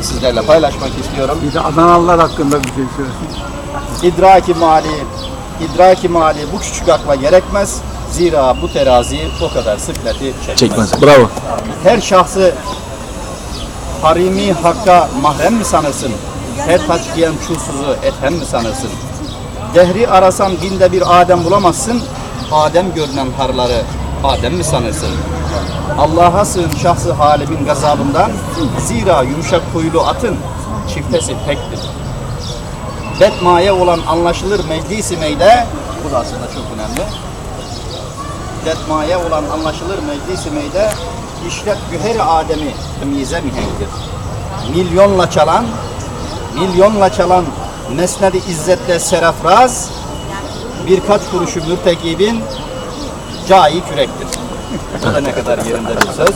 sizlerle paylaşmak istiyorum. Bir de Adanalılar hakkında bir şey söylesin. İdraki mali, idraki mali bu küçük akla gerekmez. Zira bu terazi o kadar sıkleti çekmez. Çekmez. Bravo. Her şahsı harimi hakka mahrem mi sanırsın? Her taç giyen çulsuzu ethem mi sanırsın? Dehri arasan binde bir Adem bulamazsın. Adem görünen harları Adem mi sanırsın? Allah'a sığın şahsı halimin gazabından. Zira yumuşak kuyulu atın çiftesi pektir. Betmaya olan anlaşılır meclisi meyde. Bu da aslında çok önemli detmaya olan anlaşılır meclisi meyde işlet güheri Adem'i temize mihenktir. Milyonla çalan, milyonla çalan mesnedi izzetle serafraz birkaç kuruşu mürtekibin cai kürektir. Bu da ne kadar yerinde bir söz.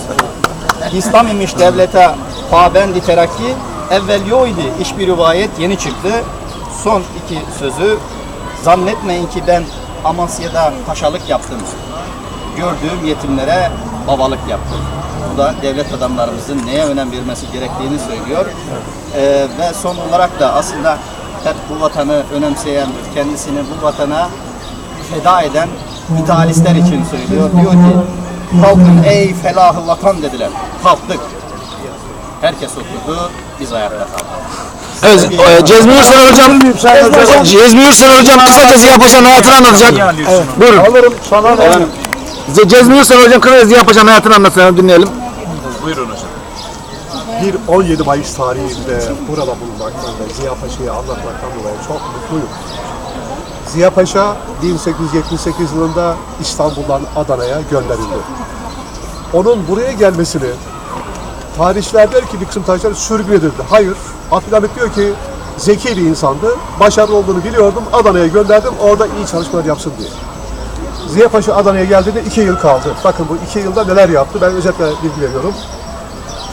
İslam imiş devlete pabendi terakki evvel yoydu iş bir rivayet yeni çıktı. Son iki sözü zannetmeyin ki ben Amasya'da paşalık yaptım gördüğüm yetimlere babalık yaptım. Bu da devlet adamlarımızın neye önem vermesi gerektiğini söylüyor. Ee, ve son olarak da aslında hep bu vatanı önemseyen, kendisini bu vatana feda eden idealistler için söylüyor. Diyor ki, kalkın ey felahı vatan dediler. Kalktık. Herkes oturdu, biz ayakta kaldık. Evet, e, Cezmi Ürsel hocam, Cezmi Ürsel hocam kısaca Ziya Paşa'nın hayatını anlatacak. Evet. Buyurun. Alırım sana Ce- Cezmi Ürsel hocam kısaca Ziya Paşa'nın hayatını anlatsın, dinleyelim. Bir 17 Mayıs tarihinde burada bulunmaktan ve Ziya Paşa'yı anlatmaktan dolayı çok mutluyum. Ziya Paşa 1878 yılında İstanbul'dan Adana'ya gönderildi. Onun buraya gelmesini tarihçiler der ki bir kısım tarihçiler sürgün edildi. Hayır. Abdülhamit diyor ki zeki bir insandı. Başarılı olduğunu biliyordum. Adana'ya gönderdim. Orada iyi çalışmalar yapsın diye. Ziya Paşa Adana'ya geldiğinde iki yıl kaldı. Bakın bu iki yılda neler yaptı ben özetle bilgi veriyorum.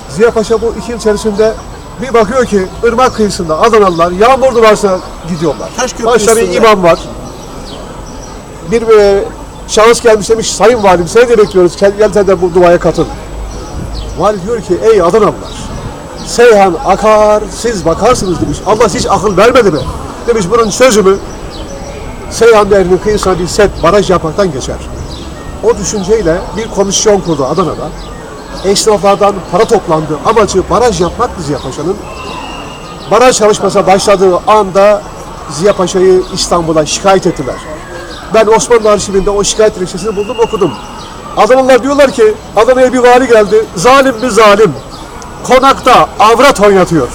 Ziya Paşa bu iki yıl içerisinde bir bakıyor ki ırmak kıyısında Adanalılar yağmur duvarsa gidiyorlar. Başta bir imam var. Bir e, şahıs gelmiş demiş sayın valim seni de bekliyoruz gel, sen de bu duaya katıl. Vali diyor ki ey Adanalılar Seyhan akar siz bakarsınız demiş. Allah hiç akıl vermedi mi? Demiş bunun çözümü Seyhan Nehri'nin kıyısına bir set baraj yapmaktan geçer. O düşünceyle bir komisyon kurdu Adana'da esnaflardan para toplandı. Amacı baraj yapmaktı Ziya Paşa'nın. Baraj çalışmasına başladığı anda Ziya Paşa'yı İstanbul'a şikayet ettiler. Ben Osmanlı arşivinde o şikayet dilekçesini buldum okudum. Adanalılar diyorlar ki Adana'ya bir vali geldi. Zalim bir zalim. Konakta avrat oynatıyor.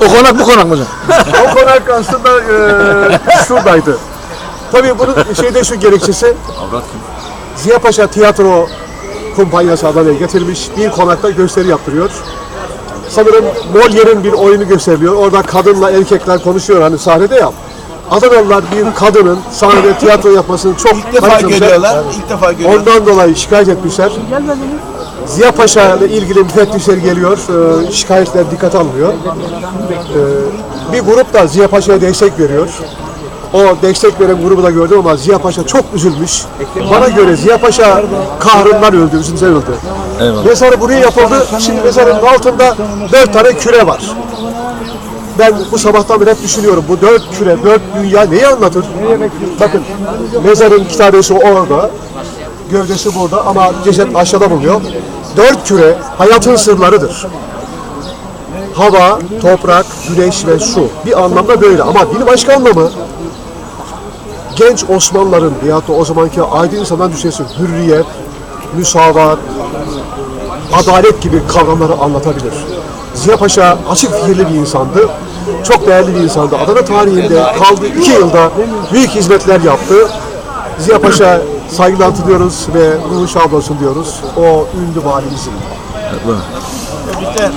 O konak bu konak mı hocam? o konak aslında eee şuradaydı. Tabii bunun şeyde şu gerekçesi Ziya Paşa tiyatro kumpanyası Adana'ya getirmiş. Bir konakta gösteri yaptırıyor. Sanırım Molière'in bir oyunu gösteriliyor. Orada kadınla erkekler konuşuyor hani sahnede ya. Adanalılar bir kadının sahnede tiyatro yapmasını çok ilk defa görüyorlar. İlk defa görüyorlar. Ondan dolayı şikayet etmişler. Ziya Paşa ile ilgili müfettişler geliyor. Ee, şikayetler dikkate alınıyor. Ee, bir grup da Ziya Paşa'ya destek veriyor. O destek veren grubu da gördüm ama Ziya Paşa çok üzülmüş. Bana göre Ziya Paşa kahrından öldü, üzüntüden öldü. Mezarı buraya yapıldı. Şimdi mezarın altında dört tane küre var. Ben bu sabahtan beri hep düşünüyorum. Bu dört küre, dört dünya neyi anlatır? Bakın mezarın kitabesi orada. Gövdesi burada ama ceset aşağıda bulunuyor. Dört küre hayatın sırlarıdır. Hava, toprak, güneş ve su. Bir anlamda böyle ama bir başka anlamı genç Osmanlıların veyahut da o zamanki aydın insandan düşünsün. Hürriyet, müsavat, adalet gibi kavramları anlatabilir. Ziya Paşa açık fikirli bir insandı. Çok değerli bir insandı. Adana tarihinde kaldığı iki yılda büyük hizmetler yaptı. Ziya Paşa saygıyla hatırlıyoruz ve ruhu şad olsun diyoruz. O ünlü valimizin. Tebrikler.